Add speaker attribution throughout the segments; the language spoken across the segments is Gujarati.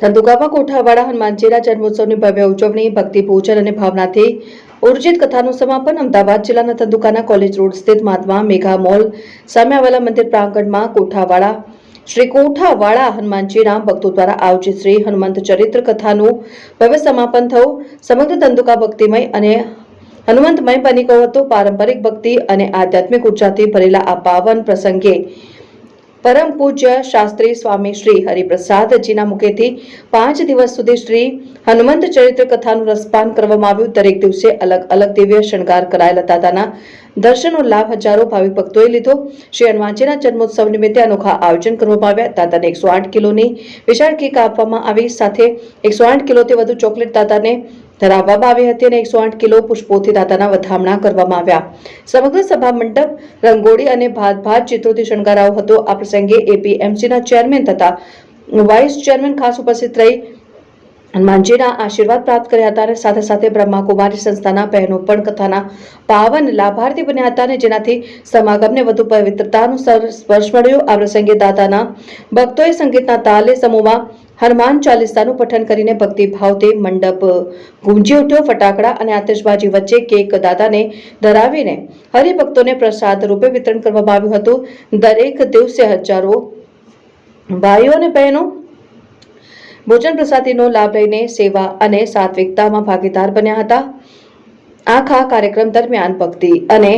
Speaker 1: ધંધુકામાં કોઠાવાડા હનુમાનજીના જન્મોત્સવની ભવ્ય ઉજવણી, ભક્તિ પૂજન અને ભાવનાથી ઉર્જિત કથાનું સમાપન અમદાવાદ જિલ્લાના ધંધુકાના કોલેજ રોડ સ્થિત મહાત્મા મેઘા મોલ સામે આવેલા મંદિર પ્રાંગણમાં કોઠાવાડા, શ્રી કોઠાવાળા હનુમાનજીના ભક્તો દ્વારા આયોજિત શ્રી હનુમંત ચરિત્ર કથાનું ભવ્ય સમાપન થયું. સમગ્ર ધંધુકા ભક્તિમય અને હનુમંતમય બની ગયો હતો. પારંપરિક ભક્તિ અને આધ્યાત્મિક ઉર્જાથી ભરેલા આ પાવન પ્રસંગે પરમ પૂજ્ય શાસ્ત્રી સ્વામી શ્રી હરિપ્રસાદજીના મુખેથી પાંચ દિવસ સુધી શ્રી હનુમંત ચરિત્ર કથાનું રસપાન કરવામાં આવ્યું. દરેક દિવસે અલગ અલગ દિવ્ય શણગાર કરાયેલા દાદાના દર્શનનો લાભ હજારો ભાવિક ભક્તોએ લીધો. શ્રી હનુમાનજીના જન્મોત્સવ નિમિત્તે અનોખા આયોજન કરવામાં આવ્યા. દાદાને એકસો આઠ કિલોની વિશાળ કેક આપવામાં આવી. સાથે એકસો આઠ કિલોથી વધુ ચોકલેટ દાદાને ધરાવવામાં આવી હતી અને એકસો આઠ કિલો પુષ્પોથી દાદાના વધામણા કરવામાં આવ્યા. સમગ્ર સભા મંડપ, રંગોળી અને ભાત ભાત ચિત્રોથી શણગારાયો હતો. આ પ્રસંગે એપીએમસીના ચેરમેન તથા વાઇસ ચેરમેન ખાસ ઉપસ્થિત રહી હનુમાનજીના આશીર્વાદ પ્રાપ્ત કર્યા હતા અને સાથે સાથે બ્રહ્માકુમારી સંસ્થાના બહેનો પણ કથાના પાવન લાભાર્થી બન્યા હતા અને જેનાથી સમાગમને વધુ પવિત્રતાનો સ્પર્શ મળ્યો. આ પ્રસંગે દાદાના ભક્તોએ સંગીતના તાલે સમૂહમાં હનુમાન ચાલીસાનું પઠન કરીને ભક્તિભાવથી મંડપ ગુંજી ઉઠ્યો ફટાકડા અને આતશબાજી વચ્ચે કેક દાદાને ધરાવીને હરિભક્તોને પ્રસાદ રૂપે વિતરણ કરવામાં આવ્યું હતું. દરેક દિવસે હજારો ભાઈઓ અને બહેનો ભોજન પ્રસાદીનો લાભ લઈને સેવા અને સાત્વિકતામાં ભાગીદાર બન્યા હતા. આખા કાર્યક્રમ દરમિયાન ભક્તિ અને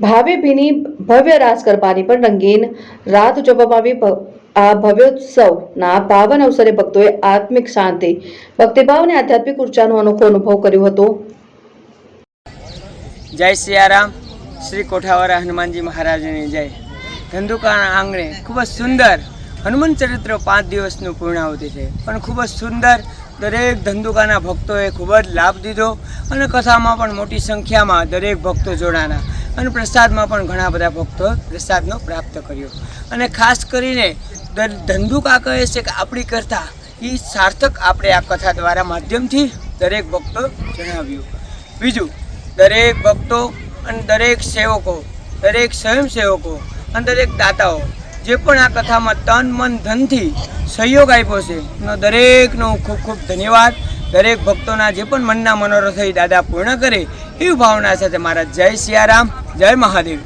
Speaker 1: ભાવે ભીની ભવ્ય રાસ ગરબાની પણ રંગીન રાત ઉજવવામાં આવી. આ ભવ્યોત્સવના પાવન અવસરે ભક્તોએ આત્મિક શાંતિ ભક્તિભાવ અને આધ્યાત્મિક ઉર્જાનો અનોખો અનુભવ કર્યો હતો.
Speaker 2: જય સિયારામ, શ્રી કોઠાવાળા હનુમાનજી મહારાજની જય. ધંધુકાના આંગણે ખૂબ જ સુંદર હનુમાન ચરિત્ર પાંચ દિવસનું પૂર્ણાહુતિ છે. પણ ખૂબ જ સુંદર દરેક ધંધુકાના ભક્તોએ ખૂબ જ લાભ દીધો અને કથામાં પણ મોટી સંખ્યામાં દરેક ભક્તો જોડાના અને પ્રસાદમાં પણ ઘણા બધા ભક્તો પ્રસાદનો પ્રાપ્ત કર્યો. અને ખાસ કરીને ધ- ધંધુકા કહે છે કે આપણી કરતા એ સાર્થક આપણે આ કથા દ્વારા માધ્યમથી દરેક ભક્તો જણાવ્યું. બીજું, દરેક ભક્તો અને દરેક સેવકો, દરેક સ્વયંસેવકો અને દરેક દાતાઓ જે પણ આ કથામાં તન, મન, ધનથી સહયોગ આપ્યો છે, એનો દરેકનો ખૂબ ખૂબ ધન્યવાદ. દરેક ભક્તોના જે પણ મનના મનોરથ દાદા પૂર્ણ કરે, એવી ભાવના સાથે મારા જય સિયારામ, જય મહાદેવ.